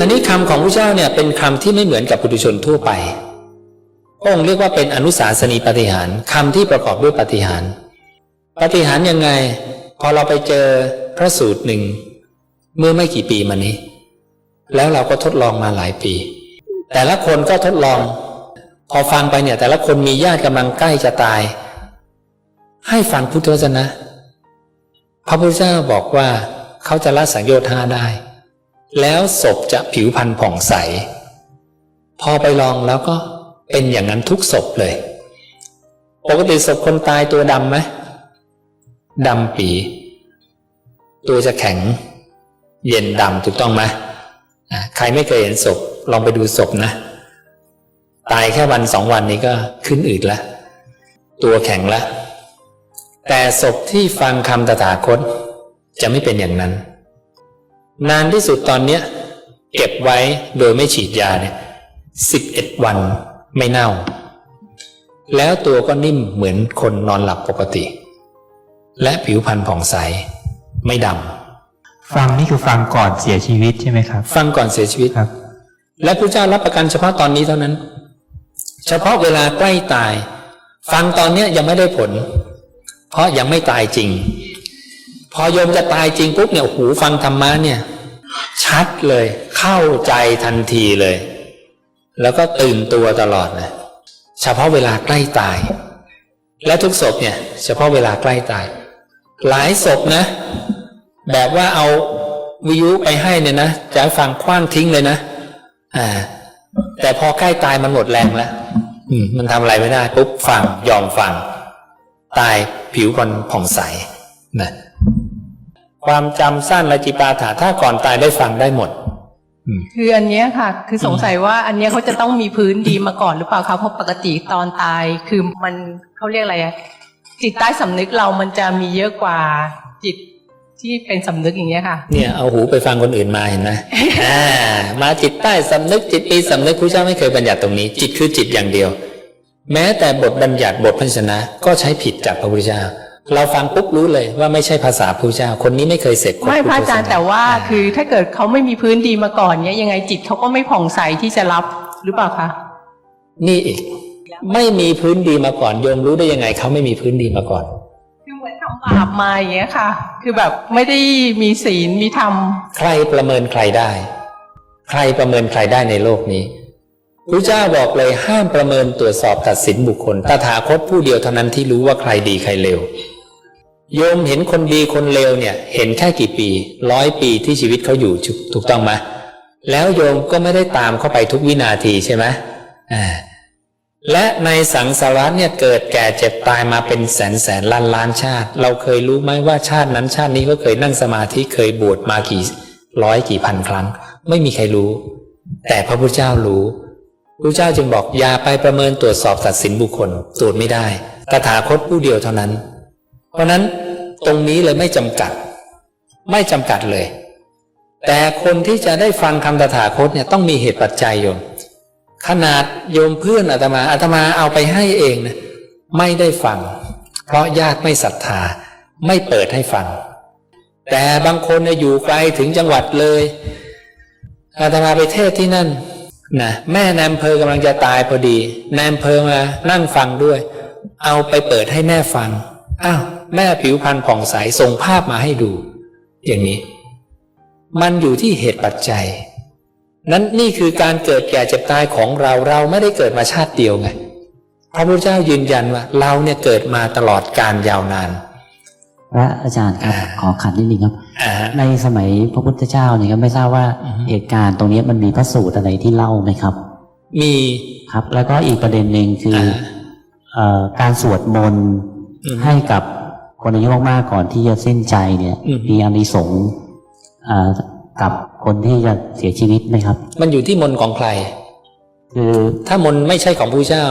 ทีนี้คำของพระเจ้าเนี่ยเป็นคำที่ไม่เหมือนกับปุถุชนทั่วไปพระองค์เรียกว่าเป็นอนุสาสนีปฏิหารคำที่ประกอบด้วยปฏิหารปฏิหารยังไง พอเราไปเจอพระสูตรหนึ่ง เมื่อไม่กี่ปีมานี้ แล้วเราก็ทดลองมาหลายปี แต่ละคนก็ทดลอง พอฟังไปเนี่ย แต่ละคนมีญาติกำลังใกล้จะตาย ให้ฟังพุทธวจนะ พระพุทธเจ้าบอกว่าเขาจะละสังโยชน์ห้าได้ แล้วศพจะผิวพรรณผ่องใส พอไปลองแล้วก็เป็นอย่างนั้นทุกศพเลย ปกติศพคนตายตัวดำไหมดำปี ตัวจะแข็ง เย็นดำถูกต้องไหมใครไม่เคยเห็นศพลองไปดูศพนะ ตายแค่วันสองวันนี้ก็ขึ้นอืดแล้วตัวแข็งแล้วแต่ศพที่ฟังคำตถาคตจะไม่เป็นอย่างนั้น นานที่สุดตอนเนี้ยเก็บไว้โดยไม่ฉีดยาเนี่ยสิบเอ็ดวันไม่เน่า แล้วตัวก็นิ่มเหมือนคนนอนหลับปกติ และผิวพรรณผ่องใส ไม่ดฟังนี่คือฟังก่อนเสียชีวิตใช่ไหมครับำฟังก่อนเสียชีวิตครับ และพระเจ้ารับประกันเฉพาะตอนนี้เท่านั้น เฉพาะเวลาใกล้ตาย ฟังตอนเนี้ยยังไม่ได้ผล เพราะยังไม่ตายจริง พอโยมจะตายจริงปุ๊บเนี่ยหูฟังธรรมะเนี่ย ชัดเลย เข้าใจทันทีเลย แล้วก็ตื่นตัวตลอดนะเฉพาะเวลาใกล้ตาย และทุกศพเนี่ย เฉพาะเวลาใกล้ตาย หลายศพนะ แบบว่าเอาวิทยุไปให้เนี่ยนะจะฟังคว้างทิ้งเลยนะอ่า แต่พอใกล้ตายมันหมดแรงแล้วมันทำอะไรไม่ได้ปุ๊บฟังยอมฟัง ตายผิวคนผ่องใสนะ ความจำสั้นและจิปาถาถ้าก่อนตายได้ฟังได้หมด คืออันเนี้ยค่ะ คือสงสัยว่าอันเนี้ยเขาจะต้องมีพื้นดีมาก่อนหรือเปล่าคะเพราะปกติตอนตายคือมันเขาเรียกอะไรอะจิตใต้สำนึกเรามันจะมีเยอะกว่าจิตที่เป็นสำนึกอย่างเงี้ยค่ะ เนี่ยเอาหูไปฟังคนอื่นมาเห็นไหมอ่ามาจิตใต้สำนึกจิตปีสำนึกพระเจ้าไม่เคยบัญญัติตรงนี้ จิตคือจิตอย่างเดียว แม้แต่บทบัญญัติบทพันชนะก็ใช้ผิดจากพระพุทธเจ้า เราฟังปุ๊บรู้เลยว่าไม่ใช่ภาษาพระพุทธเจ้า คนนี้ไม่เคยเสร็จไม่พระอาจารย์แต่ว่าคือถ้าเกิดเขาไม่มีพื้นดีมาก่อนเนี้ยยังไงจิตเขาก็ไม่ผ่องใสที่จะรับหรือเปล่าคะนี่อีกไม่มีพื้นดีมาก่อนโยมรู้ได้ยังไงเขาไม่มีพื้นดีมาก่อนคือเหมือนทำบาปมาอย่างเงี้ยค่ะ คือแบบไม่ได้มีศีลมีธรรมใครประเมินใครได้ ใครประเมินใครได้ในโลกนี้พระเจ้าบอกเลยห้ามประเมินตรวจสอบตัดสินบุคคลตถาคตผู้เดียวเท่านั้นที่รู้ว่าใครดีใครเลว โยมเห็นคนดีคนเลวเนี่ย เห็นแค่กี่ปีร้อยปีที่ชีวิตเขาอยู่ถูกต้องไหมแล้วโยมก็ไม่ได้ตามเข้าไปทุกวินาทีใช่ไหมอ่าและในสังสารวัฏเนี่ยเกิดแก่เจ็บตายมาเป็นแสนแสนล้านล้านชาติ เราเคยรู้ไหมว่าชาตินั้นชาตินี้ก็เคยนั่งสมาธิเคยบวชมากี่ร้อยกี่พันครั้ง ไม่มีใครรู้ แต่พระพุทธเจ้ารู้พระพุทธเจ้าจึงบอกอย่าไปประเมินตรวจสอบตัดสินบุคคลตรวจไม่ได้ ตถาคตผู้เดียวเท่านั้น เพราะฉะนั้นตรงนี้เลยไม่จำกัด ไม่จำกัดเลย แต่คนที่จะได้ฟังคำตถาคตเนี่ยต้องมีเหตุปัจจัยโยม ขนาดโยมเพื่อนอาตมาอาตมาเอาไปให้เองนะไม่ได้ฟัง เพราะญาติไม่ศรัทธา ไม่เปิดให้ฟัง แต่บางคนเนี่ยอยู่ไกลถึงจังหวัดเลยอาตมาไปเทศที่นั่นนะแม่นายอำเภอกำลังจะตายพอดีนายอำเภอมานั่งฟังด้วย เอาไปเปิดให้แม่ฟัง อ้าว แม่ผิวพรรณผ่องใสส่งภาพมาให้ดู อย่างนี้ มันอยู่ที่เหตุปัจจัย นั้นนี่คือการเกิดแก่เจ็บตายของเราเราไม่ได้เกิดมาชาติเดียวไงพระพุทธเจ้ายืนยันว่า เราเนี่ยเกิดมาตลอดการยาวนาน พระอาจารย์ครับอ่าขอขัดนิดนึงครับอ่าฮะในสมัยพระพุทธเจ้าเนี่ยก็ไม่ทราบว่าอือฮึเหตุการณ์ตรงนี้มันมีพระสูตรอะไรที่เล่าไหมครับ มีครับ แล้วก็อีกประเด็นหนึ่งคืออาเอ่อการสวดมนต์อืมให้กับ คนอายุมากๆก่อนที่จะสิ้นใจเนี่ยอืมมีอานิสงส์อ่ากับคนที่จะเสียชีวิตไหมครับ มันอยู่ที่มนต์ของใคร คือถ้ามนต์ไม่ใช่ของพระพุทธเจ้า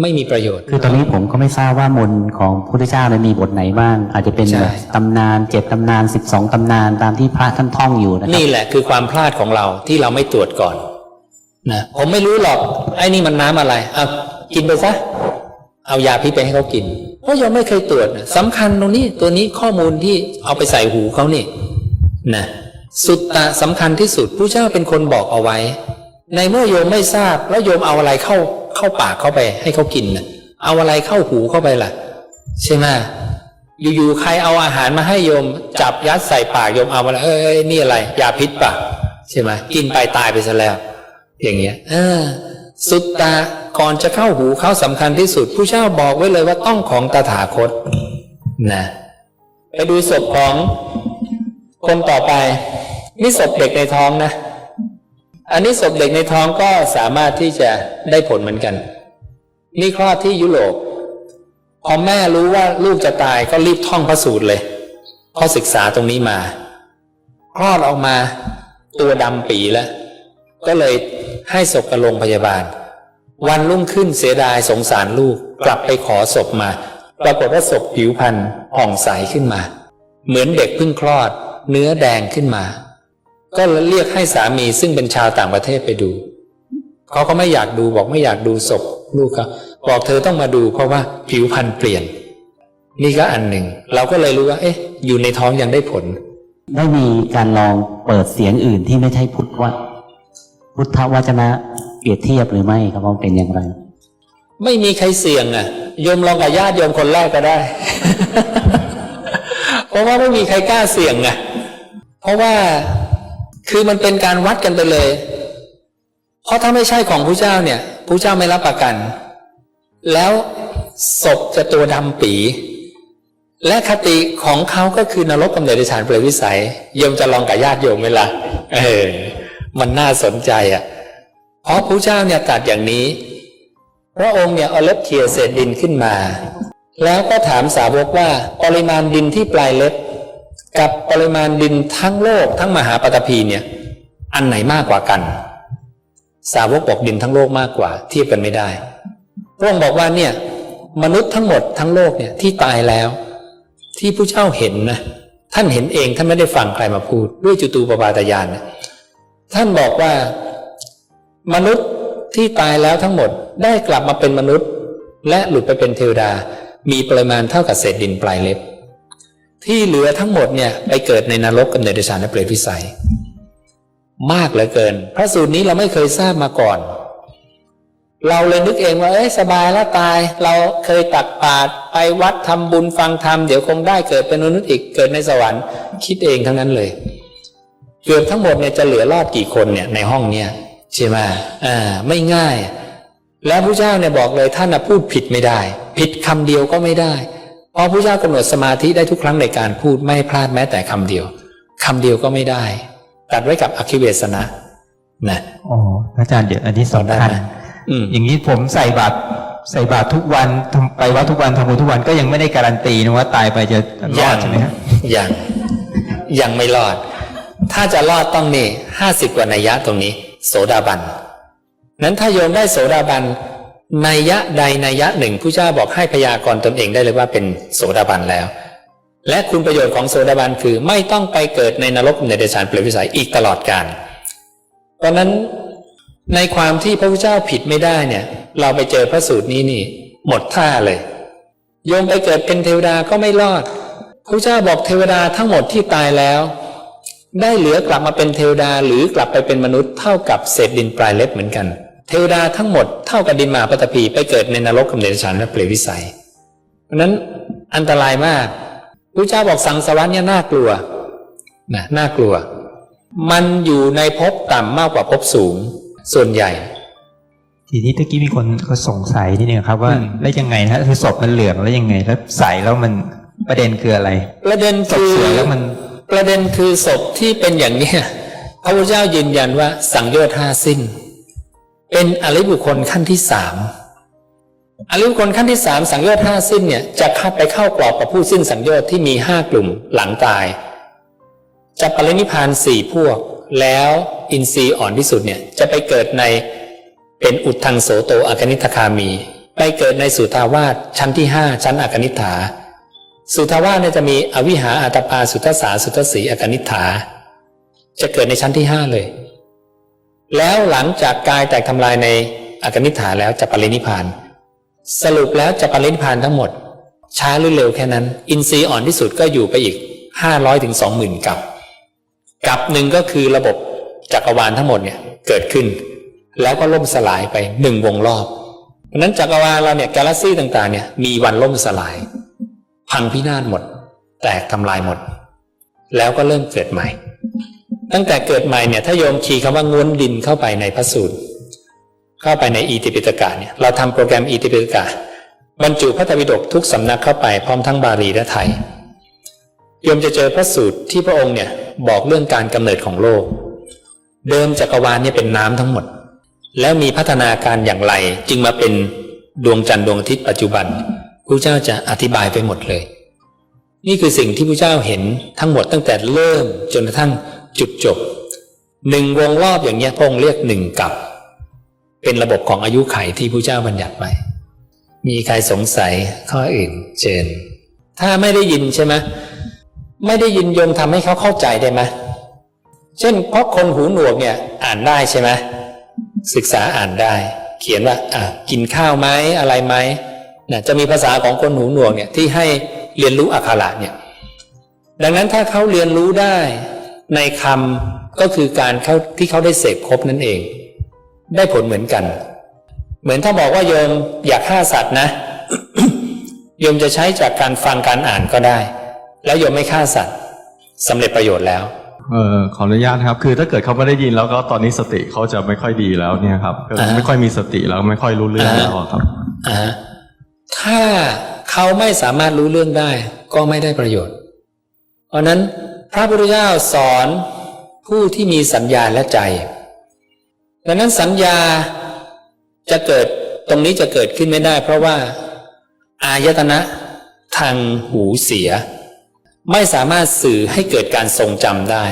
ไม่มีประโยชน์ คือตอนนี้ผมก็ไม่ทราบว่ามนต์ของพระพุทธเจ้าเนี่ยมีบทไหนบ้าง อาจจะเป็นใช่แบบตำนานเจ็ดตำนานสิบสองตำนานตามที่พระท่านท่องอยู่นะครับนี่แหละคือความพลาดของเราที่เราไม่ตรวจก่อนนะผมไม่รู้หรอกไอ้นี่มันน้ำอะไรเอากินไปซะ เอายาพิษไปให้เขากิน เพราะยังไม่เคยตรวจนะสำคัญตรงนี้ตัวนี้ข้อมูลที่เอาไปใส่หูเขานี่นะสุตตะสำคัญที่สุดผู้เจ้าเป็นคนบอกเอาไว้ ในเมื่อโยมไม่ทราบแล้วโยมเอาอะไรเข้าเข้าปากเข้าไปให้เขากินนะเอาอะไรเข้าหูเข้าไปล่ะ ใช่ไหมอยู่ๆใครเอาอาหารมาให้โยม จับยัดใส่ปากโยมเอามาแล้วเอ้ยนี่อะไรยาพิษปะใช่ไหมกินไปตายไปซะแล้ว อย่างเงี้ย เออ สุตตะก่อนจะเข้าหูเขาสำคัญที่สุด ผู้เจ้าบอกไว้เลยว่าต้องของตถาคตนะไปดูศพของคนต่อไป นี่ศพเด็กในท้องนะ อันนี้ศพเด็กในท้องก็สามารถที่จะได้ผลเหมือนกัน นี่คลอดที่ยุโรปพอแม่รู้ว่าลูกจะตายก็รีบท่องพระสูตรเลยเพราะศึกษาตรงนี้มาคลอดออกมา ตัวดำปีแล้ว ก็เลย ให้ศพกับโรงพยาบาล วันรุ่งขึ้นเสียดายสงสารลูกกลับไปขอศพมา ปรากฏว่าศพผิวพรรณผ่องใสขึ้นมา เหมือนเด็กเพิ่งคลอด เนื้อแดงขึ้นมา ก็เรียกให้สามีซึ่งเป็นชาวต่างประเทศไปดูเขาก็ไม่อยากดูบอกไม่อยากดูศพลูกเขาบอกเธอต้องมาดูเพราะว่าผิวพรรณเปลี่ยน นี่ก็อันหนึ่ง เราก็เลยรู้ว่า เอ๊ะ อยู่ในท้องยังได้ผล ได้มีการลองเปิดเสียงอื่นที่ไม่ใช่พุทธวะ พุทธวจนะเปรียบเทียบหรือไม่ครับว่าเป็นอย่างไร ไม่มีใครเสี่ยงอะโยมลองกับญาติโยมคนแรกก็ได้ เพราะว่าไม่มีใครกล้าเสี่ยงไงเพราะว่าคือมันเป็นการวัดกันไปเลย เพราะถ้าไม่ใช่ของพระเจ้าเนี่ยพระเจ้าไม่รับประกัน แล้วศพจะตัวดำปี และคติของเขาก็คือนรกกำเนิดในฐานเปรตวิสัยโยมจะลองกับญาติโยมไหมล่ะเออ มันน่าสนใจอะเพราะพระเจ้าเนี่ยตัดอย่างนี้ พระองค์เนี่ยเอาเล็บเขี่ยเศษดินขึ้นมา แล้วก็ถามสาวกว่าปริมาณดินที่ปลายเล็บ กับปริมาณดินทั้งโลกทั้งมหาปฐพีเนี่ย อันไหนมากกว่ากัน สาวกบอกดินทั้งโลกมากกว่า เทียบกันไม่ได้ พระองค์บอกว่าเนี่ยมนุษย์ทั้งหมดทั้งโลกเนี่ยที่ตายแล้ว ที่ผู้เจ้าเห็นนะท่านเห็นเองท่านไม่ได้ฟังใครมาพูด ด้วยจุตูปปาตญาณนะ ท่านบอกว่า มนุษย์ที่ตายแล้วทั้งหมดได้กลับมาเป็นมนุษย์ และหลุดไปเป็นเทวดา มีปริมาณเท่ากับเศษดินปลายเล็บ ที่เหลือทั้งหมดเนี่ยไปเกิดในนรกกับเนรชานและเปรตวิสัย มากเหลือเกิน พระสูตรนี้เราไม่เคยทราบมาก่อน เราเลยนึกเองว่าเอ้ยสบายแล้วตาย เราเคยตักบาตรไปวัดทำบุญฟังธรรมเดี๋ยวคงได้เกิดเป็นมนุษย์อีกเกิดในสวรรค์ คิดเองทั้งนั้นเลย เกือบทั้งหมดเนี่ยจะเหลือรอดกี่คนเนี่ยในห้องเนี่ยใช่ไหมอ่าไม่ง่าย แล้วพระเจ้าเนี่ยบอกเลยท่านนะพูดผิดไม่ได้ ผิดคำเดียวก็ไม่ได้ เพราะพระเจ้ากำหนดสมาธิได้ทุกครั้งในการพูดไม่พลาดแม้แต่คำเดียวคำเดียวก็ไม่ได้ตัดไว้กับอคิเวสนะนะอ๋อพระอาจารย์เดี๋ยวอันนี้สอนได้สำคัญไหมอืมอย่างนี้ผมใส่บาตรใส่บาตรทุกวันทำไปวัดทุกวันทำบุญทุกวันก็ยังไม่ได้การันตีนะว่าตายไปจะรอดใช่ไหมครับยังยังไม่รอด ถ้าจะรอดต้องนี่ห้าสิบกว่านัยยะตรงนี้ โสดาบัน นั้นถ้าโยมได้โสดาบันนัยยะใดนัยยะหนึ่งผู้เจ้าบอกให้พยากรณ์ตนเองได้เลยว่าเป็นโสดาบันแล้ว และคุณประโยชน์ของโสดาบันคือไม่ต้องไปเกิดในนรกในเดชานเปรตวิสัยอีกตลอดกาลเพราะนั้นในความที่พระพุทธเจ้าผิดไม่ได้เนี่ย เราไปเจอพระสูตรนี้นี่ หมดท่าเลย โยมไปเกิดเป็นเทวดาก็ไม่รอดพระเจ้าบอกเทวดาทั้งหมดที่ตายแล้ว ได้เหลือกลับมาเป็นเทวดาหรือกลับไปเป็นมนุษย์เท่ากับเศษดินปลายเล็บเหมือนกัน เทวดาทั้งหมดเท่ากับดินมหาปฐพีไปเกิดในนรกกับเดรัจฉานและเปรตวิสัย เพราะฉะนั้นอันตรายมากพระเจ้าบอกสังสารวัฏเนี่ยน่ากลัวนะน่ากลัว มันอยู่ในภพต่ำมากกว่าภพสูง ส่วนใหญ่ ทีนี้ตะกี้มีคนเขาสงสัยนิดนึงครับว่าอืมแล้วยังไงนะฮะคือศพมันเหลืองแล้วยังไง แล้วใส่แล้วมันประเด็นคืออะไร ประเด็นศพคือสวยแล้วมัน ประเด็นคือศพที่เป็นอย่างเนี้ยพระพุทธเจ้ายืนยันว่าสังโยชน์ห้าสิ้น เป็นอริบุคคลขั้นที่สามอริบุคคลขั้นที่สามสังโยชน์ห้าสิ้นเนี่ยจะเข้าไปเข้ากรอบกับผู้สิ้นสังโยชน์ที่มีห้ากลุ่มหลังตาย จะปรินิพานสี่พวก แล้วอินทรีย์อ่อนที่สุดเนี่ยจะไปเกิดในเป็นอุดทังโสโตอากนิทคามี ไปเกิดในสุทาวาสชั้นที่ห้าชั้นอากนิฐา สุทาวาสเนี่ยจะมีอวิหาอัตปาสุทธสาสุทธสีอากนิฐา จะเกิดในชั้นที่ห้าเลย แล้วหลังจากกายแตกทำลายในอากนิฐาแล้วจะปรินิพาน สรุปแล้วจะปรินิพานทั้งหมด ช้าหรือเร็วแค่นั้น อินทรีย์อ่อนที่สุดก็อยู่ไปอีกห้าร้อยถึงสองหมื่นกับกับหนึ่งก็คือระบบจักรวาลทั้งหมดเนี่ยเกิดขึ้น แล้วก็ล่มสลายไปหนึ่งวงรอบเพราะฉะนั้นจักรวาลเราเนี่ยกาแล็กซี่ต่างๆเนี่ยมีวันล่มสลาย พังพินาศหมด แตกทำลายหมด แล้วก็เริ่มเกิดใหม่ ตั้งแต่เกิดใหม่เนี่ยถ้าโยมคีย์คำว่าง้วนดินเข้าไปในพระสูตร เข้าไปในอีติปิฎกเนี่ยเราทำโปรแกรมอีติปิฎกบรรจุพระไตรปิฎกทุกสำนักเข้าไปพร้อมทั้งบาลีและไทยโยมจะเจอพระสูตรที่พระองค์เนี่ยบอกเรื่องการกำเนิดของโลก เดิมจักรวาลเนี่ยเป็นน้ำทั้งหมด แล้วมีพัฒนาการอย่างไรจึงมาเป็นดวงจันทร์ดวงอาทิตย์ปัจจุบัน พระเจ้าจะอธิบายไปหมดเลย นี่คือสิ่งที่พระเจ้าเห็นทั้งหมดตั้งแต่เริ่มจนกระทั่งจุดจบหนึ่งวงรอบอย่างเงี้พระองค์เรียกหนึ่งกับ เป็นระบบของอายุไขที่พระเจ้าบัญญัติไว้มีใครสงสัยข้ออื่น เชิญถ้าไม่ได้ยินใช่ไหมไม่ได้ยินโยมทำให้เขาเข้าใจได้ไหมเช่นเพราะคนหูหนวกเนี่ยอ่านได้ใช่ไหมศึกษาอ่านได้ เขียนว่าอะกินข้าวไหมอะไรไหม นะจะมีภาษาของคนหูหนวกเนี่ยที่ให้เรียนรู้อักขระเนี่ยดังนั้นถ้าเขาเรียนรู้ได้ในคำก็คือการเขาที่เขาได้เสพครบนั่นเอง ได้ผลเหมือนกัน เหมือนถ้าบอกว่าโยมอยากฆ่าสัตว์นะ โยมจะใช้จากการฟังการอ่านก็ได้ แล้วโยมไม่ฆ่าสัตว์สำเร็จประโยชน์แล้วเออขออนุญาตครับคือถ้าเกิดเขาไม่ได้ยินแล้วก็ตอนนี้สติเขาจะไม่ค่อยดีแล้วเนี่ยครับก็อ่าฮะไม่ค่อยมีสติแล้วไม่ค่อยรู้เรื่องอ่าฮะแล้วอะครับอ่าฮะ ถ้าเขาไม่สามารถรู้เรื่องได้ ก็ไม่ได้ประโยชน์ เพราะนั้นพระพุทธเจ้าสอนผู้ที่มีสัญญาและใจ ดังนั้นสัญญาจะเกิดตรงนี้จะเกิดขึ้นไม่ได้ เพราะว่า อายตนะทางหูเสีย ไม่สามารถสื่อให้เกิดการทรงจำได้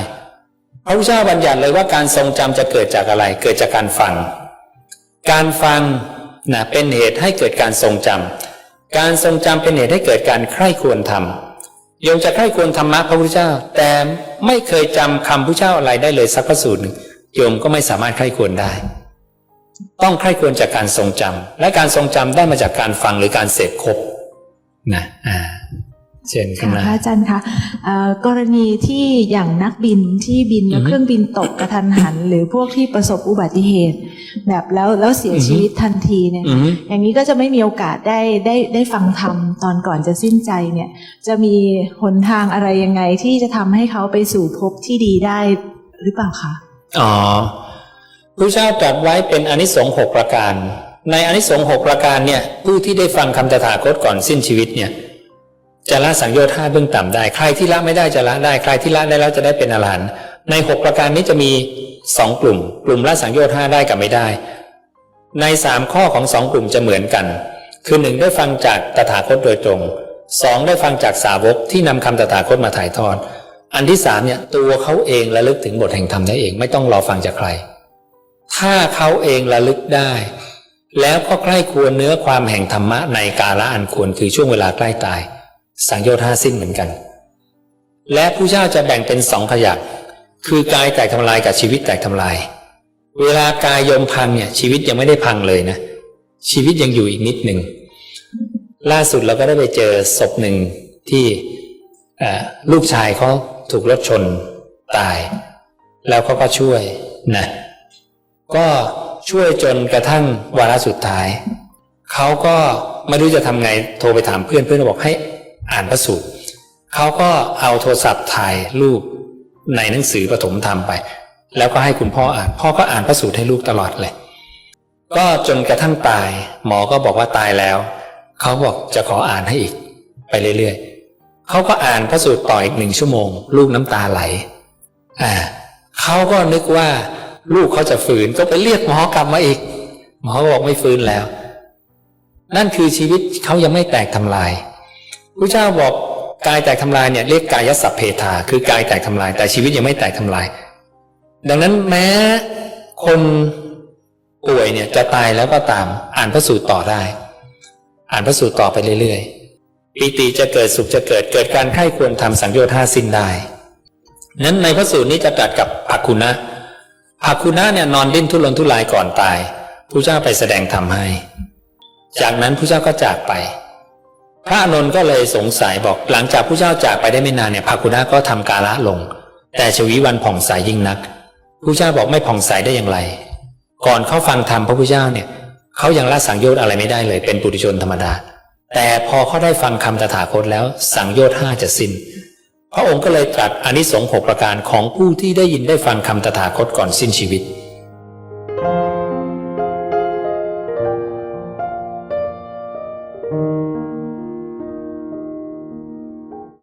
พระพุทธเจ้าบัญญัติเลยว่าการทรงจำจะเกิดจากอะไร เกิดจากการฟัง การฟังนะเป็นเหตุให้เกิดการทรงจำ การทรงจำเป็นเหตุให้เกิดการใคร่ควรทำโยมจะใคร่ควรธรรมะพระพุทธเจ้า แต่ไม่เคยจำคำพระเจ้าอะไรได้เลยสักพระสูตรหนึ่งโยมก็ไม่สามารถใคร่ควรได้ ต้องใคร่ควรจากการทรงจำและการทรงจำได้มาจากการฟังหรือการเสพครบนะอ่า เช่นขึ้นค่ะมาพระอาจารย์คะเอ่อกรณีที่อย่างนักบินที่บินแล้วอือฮึเครื่องบินตกกระทันหัน หรือพวกที่ประสบอุบัติเหตุ แบบแล้วแล้วเสียอือฮึชีวิตทันทีเนี่ยอือฮึอย่างนี้ก็จะไม่มีโอกาสได้ได้ได้ฟังธรรมตอนก่อนจะสิ้นใจเนี่ย จะมีหนทางอะไรยังไงที่จะทำให้เขาไปสู่ภพที่ดีได้หรือเปล่าคะอ๋อพระเจ้าตรัสไว้เป็นอนิสงส์หกประการ ในอนิสงส์หกประการเนี่ยผู้ที่ได้ฟังคำตถาคตก่อนสิ้นชีวิตเนี่ย จะละสังโยชน์ห้าเบื้องต่ำได้ ใครที่ละไม่ได้จะละได้ ใครที่ละได้แล้วจะได้เป็นอรหันต์ในหกประการนี้จะมีสองกลุ่ม กลุ่มละสังโยชน์ห้าได้กับไม่ได้ ในสามข้อของสองกลุ่มจะเหมือนกัน คือหนึ่งได้ฟังจากตถาคตโดยตรงสองได้ฟังจากสาวกที่นำคำตถาคตมาถ่ายทอด อันที่สามเนี่ยตัวเขาเองระลึกถึงบทแห่งธรรมได้เองไม่ต้องรอฟังจากใคร ถ้าเขาเองระลึกได้ แล้วก็ใกล้ควรเนื้อความแห่งธรรมะในกาละอันควรคือช่วงเวลาใกล้ตาย สังโยชน์ห้าสิ้นเหมือนกัน และผู้เจ้าจะแบ่งเป็นสองขยัก คือกายแตกทำลายกับชีวิตแตกทำลาย เวลากายยมพังเนี่ยชีวิตยังไม่ได้พังเลยนะ ชีวิตยังอยู่อีกนิดหนึ่งล่าสุดเราก็ได้ไปเจอศพหนึ่งที่ลูกชายเขาถูกรถชนตาย แล้วเขาก็ช่วยนะก็ช่วยจนกระทั่งวาระสุดท้าย เขาก็ไม่รู้จะทำไงโทรไปถามเพื่อนเพื่อนบอกให้ อ่านพระสูตรเขาก็เอาโทรศัพท์ถ่ายรูปในหนังสือปฐมธรรมไป แล้วก็ให้คุณพ่ออ่าน พ่อก็อ่านพระสูตรให้ลูกตลอดเลย ก็จนกระทั่งตาย หมอก็บอกว่าตายแล้วเขาบอกจะขออ่านให้อีก ไปเรื่อยๆเขาก็อ่านพระสูตรต่ออีกหนึ่งชั่วโมง ลูกน้ำตาไหล อ่าเขาก็นึกว่าลูกเขาจะฝืนก็ไปเรียกหมอกลับมาอีก หมอกบอกไม่ฟื้นแล้ว นั่นคือชีวิตเขายังไม่แตกทำลาย พระเจ้าบอกกายแตกทำลายเนี่ยเรียกกายสัพเพทาคือกายแตกทำลาย แต่ชีวิตยังไม่แตกทำลาย ดังนั้นแม้คนป่วยเนี่ยจะตายแล้วก็ตามอ่านพระสูตรต่อได้ อ่านพระสูตรต่อไปเรื่อยๆปีติจะเกิดสุขจะเกิดเกิดการไข้ควรทำสังโยชน์ห้าสิ้นได้นั้นในพระสูตรนี้จะตรัสกับภักคุนะภักคุนะเนี่ยนอนดิ้นทุรนทุรายก่อนตายพระเจ้าไปแสดงธรรมให้ จากนั้นพระเจ้าก็จากไป พระอานนก็เลยสงสัยบอกหลังจากพระเจ้าจากไปได้ไม่นานเนี่ยภักคุนะก็ทำกาละลง แต่ชวีวันผ่องใสยิ่งนักพระเจ้าบอกไม่ผ่องใสได้อย่างไร ก่อนเขาฟังธรรมพระพุทธเจ้าเนี่ยเขายังละสังโยชน์อะไรไม่ได้เลย เป็นปุถุชนธรรมดา แต่พอเขาได้ฟังคำตถาคตแล้วสังโยชน์ห้าจะสิ้น พระองค์ก็เลยตรัสอนิสงส์หกประการของผู้ที่ได้ยินได้ฟังคำตถาคตก่อนสิ้นชีวิต